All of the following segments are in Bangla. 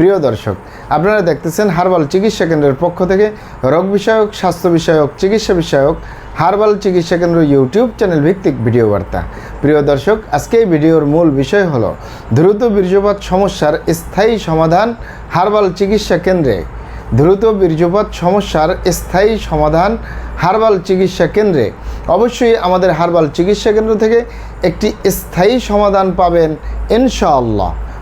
প্রিয় দর্শক, আপনারা দেখতেছেন হার্বাল চিকিৎসা কেন্দ্রের পক্ষ থেকে রোগ বিষয়ক, স্বাস্থ্য বিষয়ক, চিকিৎসা বিষয়ক হারবাল চিকিৎসা কেন্দ্র ইউটিউব চ্যানেল ভিত্তিক ভিডিও বার্তা। প্রিয় দর্শক, আজকে এই ভিডিওর মূল বিষয় হলো, দ্রুত বীর্যপাত সমস্যার স্থায়ী সমাধান হার্বাল চিকিৎসা কেন্দ্রে। দ্রুত বীর্যপাত সমস্যার স্থায়ী সমাধান হার্বাল চিকিৎসা কেন্দ্রে। অবশ্যই আমাদের হারবাল চিকিৎসা কেন্দ্র থেকে একটি স্থায়ী সমাধান পাবেন, ইনশাআল্লাহ।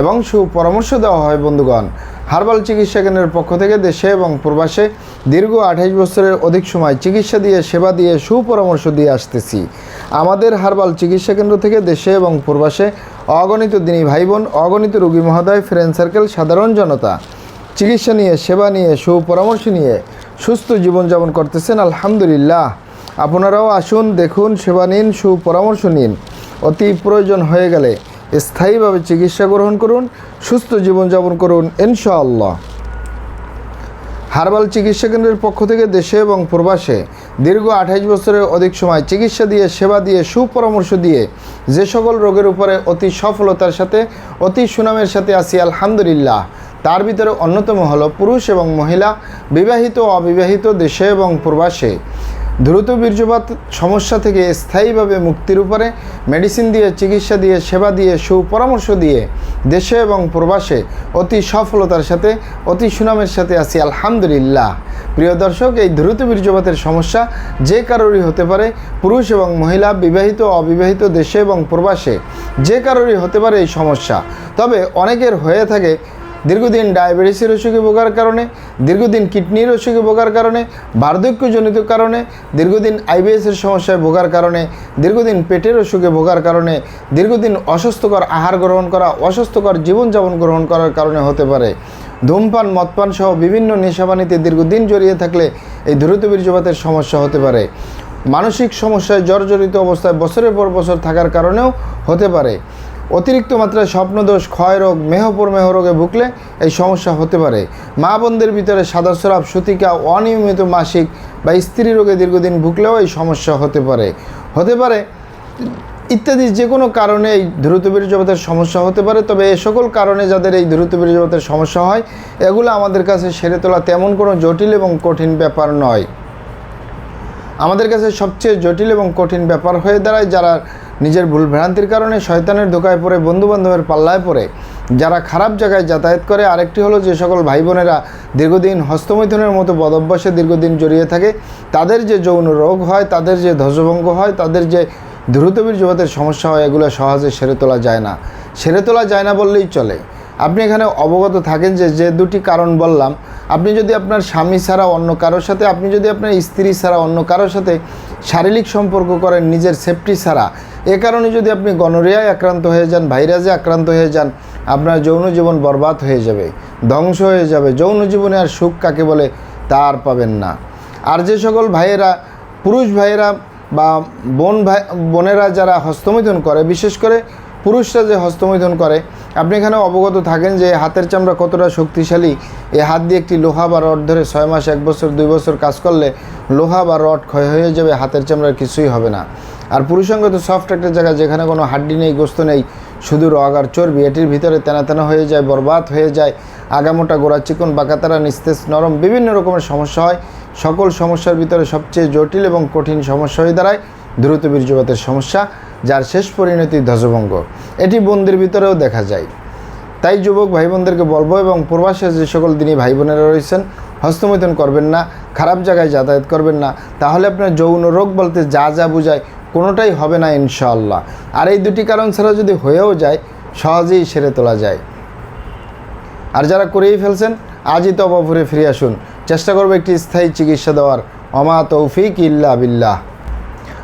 এবং সুপরামর্শ দেওয়া হয়, বন্ধুগণ। হার্বাল চিকিৎসা কেন্দ্রের পক্ষ থেকে দেশে এবং প্রবাসে দীর্ঘ আঠাইশ বছরের অধিক সময় চিকিৎসা দিয়ে, সেবা দিয়ে, সুপরামর্শ দিয়ে আসতেছি। আমাদের হার্বাল চিকিৎসা কেন্দ্র থেকে দেশে এবং প্রবাসে অগণিত দিনী ভাই বোন অগণিত রোগী মহোদয় ফ্রেন্ড সার্কেল সাধারণ জনতা চিকিৎসা নিয়ে, সেবা নিয়ে, সুপরামর্শ নিয়ে সুস্থ জীবনযাপন করতেছেন, আলহামদুলিল্লাহ। আপনারাও আসুন, দেখুন, সেবা নিন, সুপরামর্শ নিন। অতি প্রয়োজন হয়ে গেলে স্থায়ীভাবে চিকিৎসা গ্রহণ করুন, সুস্থ জীবনযাপন করুন, ইনশাআল্লাহ। হার্বাল চিকিৎসা কেন্দ্রের পক্ষ থেকে দেশে এবং প্রবাসে দীর্ঘ আঠাইশ বছরের অধিক সময় চিকিৎসা দিয়ে, সেবা দিয়ে, সুপরামর্শ দিয়ে যে সকল রোগের উপরে অতি সফলতার সাথে, অতি সুনামের সাথে আসি আলহামদুলিল্লাহ। তার ভিতরে অন্যতম হলো পুরুষ এবং মহিলা, বিবাহিত অবিবাহিত দেশে এবং প্রবাসে। দ্রুত বীর্যপাত সমস্যা থেকে স্থায়ীভাবে মুক্তির উপরে মেডিসিন দিয়ে, চিকিৎসা দিয়ে, সেবা দিয়ে, সুপরামর্শ দিয়ে দেশে এবং প্রবাসে অতি সফলতার সাথে, অতি সুনামের সাথে আছি, আলহামদুলিল্লাহ। প্রিয় দর্শক, এই দ্রুত বীর্যপাতের সমস্যা যে কারোরই হতে পারে, পুরুষ এবং মহিলা, বিবাহিত, অবিবাহিত, দেশে এবং প্রবাসে, যে কারোরই হতে পারে এই সমস্যা। তবে অনেকের হয়ে থাকে দীর্ঘদিন ডায়াবেটিসের অসুখে ভোগার কারণে, দীর্ঘদিন কিডনির অসুখে ভোগার কারণে, বার্ধক্যজনিত কারণে, দীর্ঘদিন আইবিএসের সমস্যায় ভোগার কারণে, দীর্ঘদিন পেটের অসুখে ভোগার কারণে, দীর্ঘদিন অস্বাস্থ্যকর আহার গ্রহণ করা, অস্বাস্থ্যকর জীবনযাপন গ্রহণ করার কারণে হতে পারে। ধূমপান, মদপান সহ বিভিন্ন নেশাবানিতে দীর্ঘদিন জড়িয়ে থাকলে এই দ্রুত বীর্যপাতের সমস্যা হতে পারে। মানসিক সমস্যায় জর্জরিত অবস্থায় বছরের পর বছর থাকার কারণেও হতে পারে। অতিরিক্ত মাত্রায় স্বপ্নদোষ ক্ষয় রোগ মেহপর মেহ রোগে ভুগলে এই সমস্যা হতে পারে। মা বোনদের ভিতরে সাদা সরাব, সুতিকা অনিয়মিত মাসিক বা স্ত্রী রোগে দীর্ঘদিন ভুগলেও এই সমস্যা হতে পারে। হতে পারে ইত্যাদি যে কোনো কারণে এই দ্রুত বীর্যপাতের সমস্যা হতে পারে, তবে এ সকল কারণে যাদের এই দ্রুত বীর্যপাতের সমস্যা হয়, এগুলো আমাদের কাছে সেরে তোলা তেমন কোনো জটিল এবং কঠিন ব্যাপার নয়। আমাদের কাছে সবচেয়ে জটিল এবং কঠিন ব্যাপার হয়ে দাঁড়ায় যারা নিজের ভুল ভ্রান্তির কারণে শয়তানের ধোকায় পড়ে, বন্ধুবান্ধবের পাল্লায় পড়ে, যারা খারাপ জায়গায় যাতায়াত করে। আরেকটি হলো যে সকল ভাই বোনেরা দীর্ঘদিন হস্তমৈথুনের মতো বদভ্যাসে দীর্ঘদিন জড়িয়ে থাকে, তাদের যে যৌন রোগ হয়, তাদের যে ধ্বজভঙ্গ হয়, তাদের যে দ্রুতবীর বীর্যপাতের সমস্যা হয়, এগুলো সহজে সেরে তোলা যায় না। সেরে তোলা যায় না বললেই চলে। আপনি এখানে অবগত থাকেন যে যে দুটি কারণ বললাম আপনি যদি আপনার স্বামী ছাড়া অন্য কারোর সাথে, আপনি যদি আপনার স্ত্রী ছাড়া অন্য কারোর সাথে শারীরিক সম্পর্ক করেন, নিজের সেফটি ছাড়া, এ কারণে যদি আপনি গনোরিয়ায় আক্রান্ত হয়ে যান, ভাইরাসে আক্রান্ত হয়ে যান, আপনার যৌন জীবন বরবাদ হয়ে যাবে, ধ্বংস হয়ে যাবে। যৌন জীবনে আর সুখ কাকে বলে? তা আর পাবেন না। আর যে সকল ভাইয়েরা, পুরুষ ভাইয়েরা বা বোন ভাই, বোনেরা যারা হস্তমৈথুন করে, বিশেষ করে পুরুষরা যে হস্তমৈথুন করে, আপনি এখানে অবগত থাকেন যে হাতের চামড়া কতটা শক্তিশালী। এই হাত দিয়ে একটি লোহা বা রড ধরে ছয় মাস, এক বছর, দুই বছর কাজ করলে লোহা বা রড ক্ষয় হয়ে যাবে, হাতের চামড়ার কিছুই হবে না। আর পুরুষাঙ্গ তো সফট একটা জায়গা যেখানে কোনো হাড্ডি নেই, গোস্ত নেই শুধু রগ আর চর্বি, এটির ভিতরে তেনা হয়ে যায়, বরবাদ হয়ে যায়, আগামোটা গোড়া চিকন বাঁকাতারা নিস্তেজ, নরম, বিভিন্ন রকমের সমস্যা হয়। সকল সমস্যার ভিতরে সবচেয়ে জটিল এবং কঠিন সমস্যা হয়ে দাঁড়ায়। দ্রুত বীর্যপাতের সমস্যা। যার শেষ পরিণতি ধ্বজভঙ্গ। এটি বন্দির ভিতরেও দেখা যায়। তাই যুবক ভাই বোনদেরকে বলব এবং প্রবাসে যে সকল দিনই ভাই বোনেরা রয়েছেন, হস্তমৈথুন করবেন না, খারাপ জায়গায় যাতায়াত করবেন না, তাহলে আপনার যৌন রোগ বলতে যা যা বোঝায় কোনোটাই হবে না ইনশাআল্লাহ। আর এই দুটি কারণ ছাড়া যদি হয়েও যায়, সহজেই সেরে তোলা যায়। আর যারা করেই ফেলছেন, আজই তো অবাপুরে ফিরে আসুন। চেষ্টা করব একটি স্থায়ী চিকিৎসা দেওয়ার। অমা তৌফিক ইল্লা বিল্লাহ।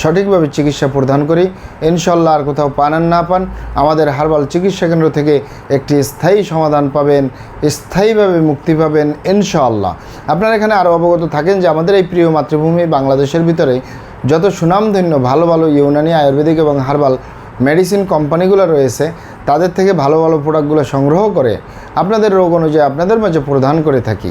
সঠিকভাবে চিকিৎসা প্রদান করি। ইনশাল্লাহ আর কোথাও পান আর না পান, আমাদের হার্বাল চিকিৎসা কেন্দ্র থেকে একটি স্থায়ী সমাধান পাবেন, স্থায়ীভাবে মুক্তি পাবেন ইনশাআল্লাহ। আপনারা এখানে আরও অবগত থাকেন যে আমাদের এই প্রিয় মাতৃভূমি বাংলাদেশের ভিতরে যত সুনামধন্য ভালো ভালো ইউনানি আয়ুর্বেদিক এবং হার্বাল মেডিসিন কোম্পানিগুলো রয়েছে, তাদের থেকে ভালো ভালো প্রোডাক্টগুলো সংগ্রহ করে আপনাদের রোগ অনুযায়ী আপনাদের মাঝে প্রদান করে থাকি।